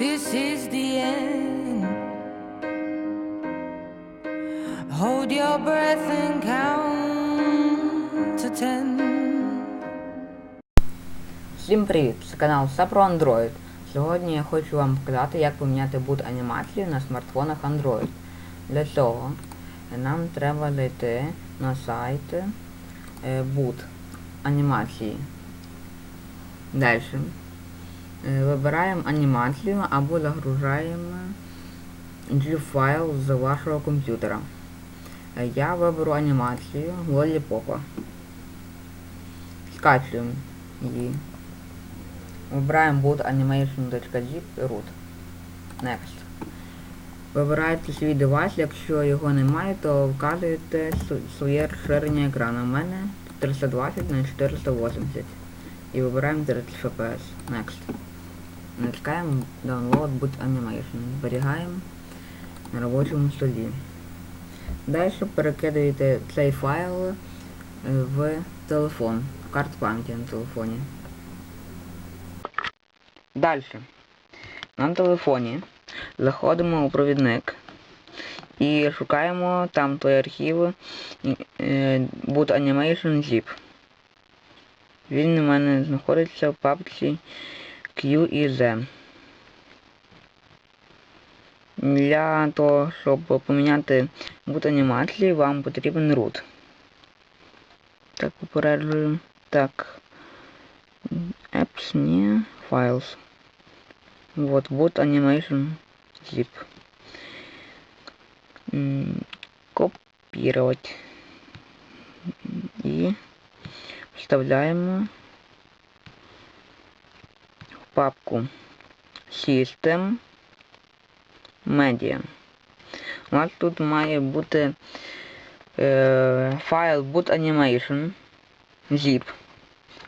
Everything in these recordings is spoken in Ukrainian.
this is the end. Hold your breath and count to ten. Всім привіт! Це канал все про Android. Сьогодні я хочу вам показати, як поміняти boot анімацію на смартфонах Android. Для цього нам треба зайти на сайт е, boot анімації. Далі. Е, Вибираємо анімацію або загружаємо G-файл з вашого комп'ютера. Е, Я виберу анімацію Lollipop. Скачуємо її. Вибираємо boot animation.zip root. Next. Вибираєте свій девайс, якщо його немає, то вказуєте своє розширення екрану. У мене 320 на 480. І вибираємо 30 FPS. Next. Натискаємо Download Boot Animation. Зберігаємо на робочому столі. Далі перекидуєте цей файл в телефон, в карту пам'яті на телефоні. Далі. На телефоні заходимо у провідник і шукаємо там той архів е, boot animation zip. Він у мене знаходиться в папці Q і Z. Для того, щоб поміняти boot анімації, вам потрібен root. Так, попереджую. Так. Apps, не, files. Вот, вот animation zip. М, Копировать. И вставляем в Папку System Media. У нас тут має бути е, файл boot animation zip.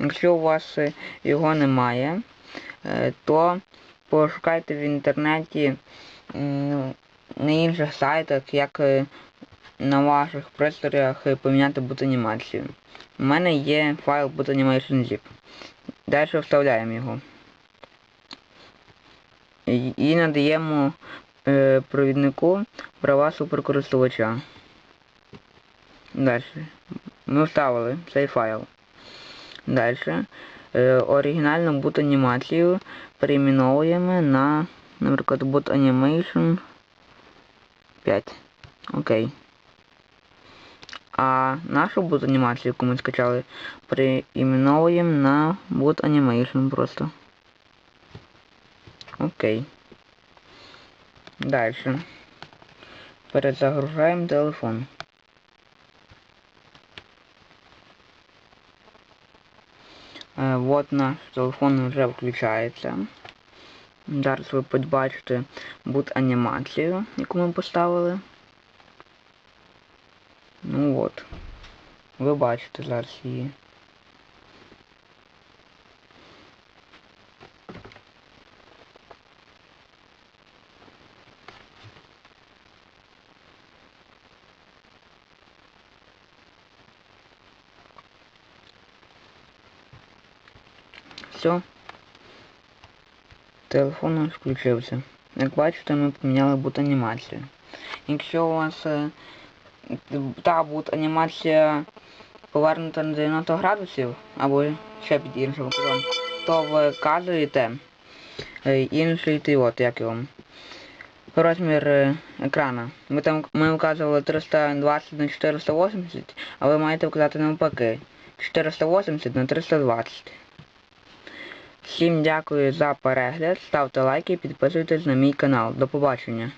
Якщо у вас е, його немає, е, то пошукайте в інтернеті м, на інших сайтах, як е, на ваших пристроях е, поміняти бут-анімацію. У мене є файл boot animation zip. Далі вставляємо його. І, надаємо е, провіднику права суперкористувача. Далі. Ми вставили цей файл. Далі. Е, оригінальну boot анімацію перейменовуємо на, наприклад, boot animation 5. Окей. А нашу boot анімацію, яку ми скачали, перейменовуємо на boot animation просто. Окей. Далі. Перезагружаємо телефон. Е, Вот наш телефон вже включається. Зараз ви побачите boot анімацію, яку ми поставили. Ну от. Ви бачите зараз її. Все. Телефон включився. Як бачите, ми поміняли бут анімацію. Якщо у вас е, та бут анімація повернута на 90 градусів, або ще під іншим кутом, то ви вказуєте інший той от, як його. Розмір екрана. Ми там ми вказували 320 на 480, а ви маєте вказати навпаки 480 на 320. Всім дякую за перегляд, ставте лайки, підписуйтесь на мій канал. До побачення.